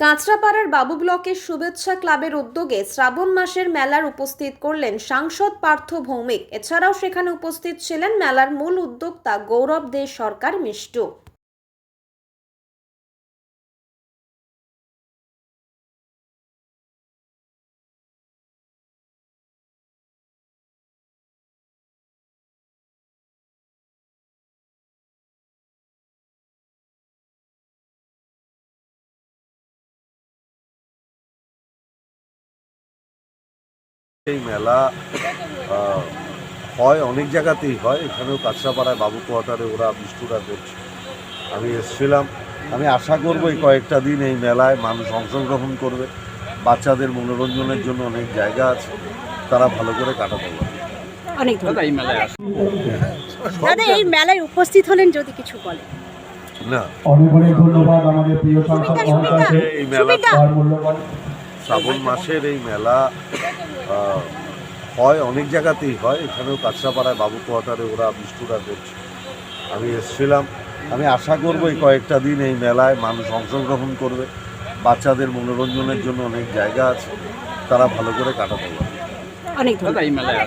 কাঁচরাপাড়ার বাবু ব্লকের শুভেচ্ছা ক্লাবের উদ্যোগে শ্রাবণ মাসের মেলার উপস্থিত করলেন সাংসদ পার্থ ভৌমিক। এছাড়াও সেখানে উপস্থিত ছিলেন মেলার মূল উদ্যোক্তা গৌরব দে সরকার মিষ্টু। এই মেলা হয় অনেক জায়গাতেই হয়। এখানেও কাঁচরাপাড়ায় বাবু কোয়ার্টারে ওরা মিষ্টুরা করছে। আমি এসেছিলাম। আমি আশা করব এই কয়েকটা দিন এই মেলায় মানুষ অংশগ্রহণ করবে। বাচ্চাদের মনোরঞ্জনের জন্য অনেক জায়গা আছে। তারা ভালো করে কাটাতে পারবে। অনেক ধন্যবাদ। এই মেলায় দাদা এই মেলায় উপস্থিত হলেন যদি কিছু বলেন। না। অনেক অনেক ধন্যবাদ আমাদের প্রিয় সাংসদ এই মেলা মূল্যবান শ্রাবণ মাসের এই মেলা হয় অনেক জায়গাতেই হয়। এখানেও কাঁচরাপাড়ায় বাবু কোয়াটারে ওরা বিষ্ণুরা করছে। আমি এসেছিলাম। আমি আশা করব এই কয়েকটা দিন এই মেলায় মানুষ অংশগ্রহণ করবে। বাচ্চাদের মনোরঞ্জনের জন্য অনেক জায়গা আছে। তারা ভালো করে কাটাতে পারবে। অনেক ধন্যবাদ। এই মেলায়